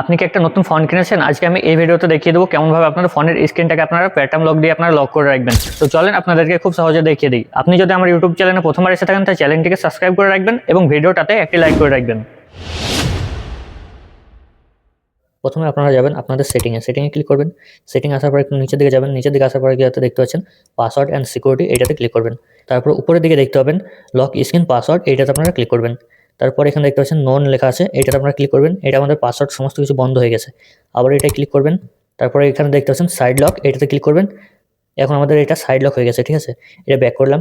আপনি কি একটা নতুন ফোন কিনেছেন? আজকে আমি এই ভিডিওতে দেখিয়ে দেবো কেমনভাবে আপনার ফোনের স্ক্রিনটাকে আপনারা প্যাটার্ন লক দিয়ে আপনারা লক করে রাখবেন। তো চলেন আপনাদেরকে খুব সহজে দেখিয়ে দিই। আপনি যদি আমার ইউটিউব চ্যানেলে প্রথমবার এসে থাকেন, তাহলে চ্যানেলটিকে সাবস্ক্রাইব করে রাখবেন এবং ভিডিওটাতে একটি লাইক করে রাখবেন। প্রথমে আপনারা যাবেন আপনাদের সেটিংয়ে সেটিংয়ে ক্লিক করবেন। সেটিং আসার পরে একটু নিচের দিকে যাবেন। নিচের দিকে আসার পরে যাতে দেখতে পাচ্ছেন? পাসওয়ার্ড অ্যান্ড সিকিউরিটি এইটাতে ক্লিক করবেন। তারপর উপরের দিকে দেখতে পাবেন লক স্ক্রিন পাসওয়ার্ড এইটাতে আপনারা ক্লিক করবেন। তারপর এখানে দেখতে পাচ্ছেন নন লেখা আছে এইটাতে আপনারা ক্লিক করবেন, এটা আমাদের পাসওয়ার্ড সমস্ত কিছু বন্ধ হয়ে গেছে। আবার এটা ক্লিক করবেন, তারপরে এখানে দেখতে পাচ্ছেন সাইড লক এটাতে ক্লিক করবেন। এখন আমাদের এটা সাইড লক হয়ে গেছে, ঠিক আছে? এটা ব্যাক করলাম,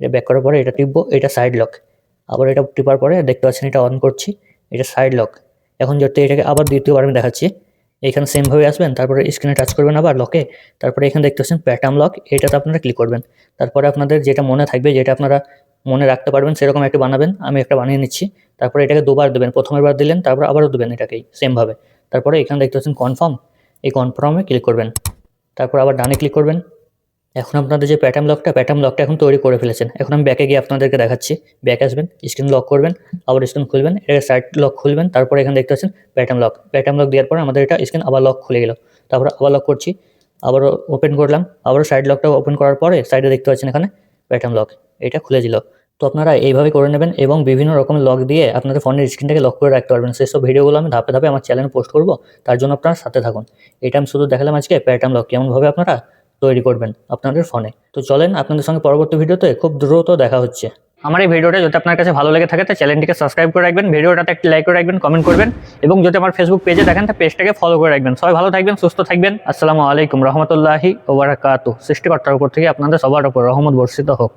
এটা ব্যাক করার পরে এটা টিপবো, এটা সাইড লক আবার এটা টিপার পরে দেখতে পাচ্ছেন এটা অন করছি, এটা সাইড লক এখন যদি এটাকে আবার দ্বিতীয়বার আমি দেখাচ্ছি, এখানে সেমভাবে আসবেন, তারপরে স্ক্রিনে টাচ করবেন আবার লকে তারপরে এখানে দেখতে পাচ্ছেন প্যাটার্ন লক এটাতে আপনারা ক্লিক করবেন। তারপরে আপনাদের যেটা মনে থাকবে, যেটা আপনারা মনে রাখতে পারবেন, সেরকম একটা বানাবেন, আমি একটা বানিয়ে নিচ্ছি। তারপরে এটাকে দুবার দেবেন প্রথমের বার দিলেন, তারপর আবারও দেবেন এটাকেই সেমভাবে তারপরে এখানে দেখতে পাচ্ছেন কনফার্ম এই কনফার্মে ক্লিক করবেন। তারপর আবার ডানে ক্লিক করবেন। এখন আপনাদের যে প্যাটার্ন লকটা প্যাটার্ন লকটা এখন তৈরি করে ফেলেছেন। এখন আমি ব্যাকে গিয়ে আপনাদেরকে দেখাচ্ছি। ব্যাক আসবেন স্ক্রিন লক করবেন, আবার স্ক্রিন খুলবেন, এটাকে সাইড লক খুলবেন, তারপরে এখানে দেখতে পাচ্ছেন প্যাটার্ন লক প্যাটার্ন লক দেওয়ার পরে আমাদের এটা স্ক্রিন আবার লক খুলে গেল। তারপর আবার লক করছি, আবারও ওপেন করলাম, আবারও সাইড লকটা ওপেন করার পরে সাইডে দেখতে পাচ্ছেন এখানে প্যাটার্ন লক এটা খুলে দিল। তো আপনারা এইভাবে করে নেবেন এবং বিভিন্ন রকম লক দিয়ে আপনাদের ফোনের স্ক্রিনটাকে লক করে রাখতে পারবেন। সেসব ভিডিওগুলো আমি ধাপে ধাপে আমার চ্যানেলে পোস্ট করব। তার জন্য আপনারা সাথে থাকুন। এটা আমি শুধু দেখালাম আজকে প্যাটার্ন লক কেমনভাবে আপনারা তৈরি করবেন আপনাদের ফোনে তো চলেন আপনাদের সঙ্গে পরবর্তী ভিডিওতে খুব দ্রুত দেখা হচ্ছে। আমার এই ভিডিওটা যদি আপনার কাছে ভালো লেগে থাকে, তো চ্যানেলটিকে সাবস্ক্রাইব করে রাখবেন, ভিডিওটাতে একটি লাইক করে রাখবেন কমেন্ট করবেন, এবং যদি আমার ফেসবুক পেজে দেখেন, তো পেজটাকে ফলো করে রাখবেন। সবাই ভালো থাকবেন, সুস্থ থাকবেন। আসসালামু আলাইকুম রহমতুল্লাহি ওবরাকাতু সৃষ্টিকর্তার উপর থেকে আপনাদের সবার উপর রহমত বর্ষিত হোক।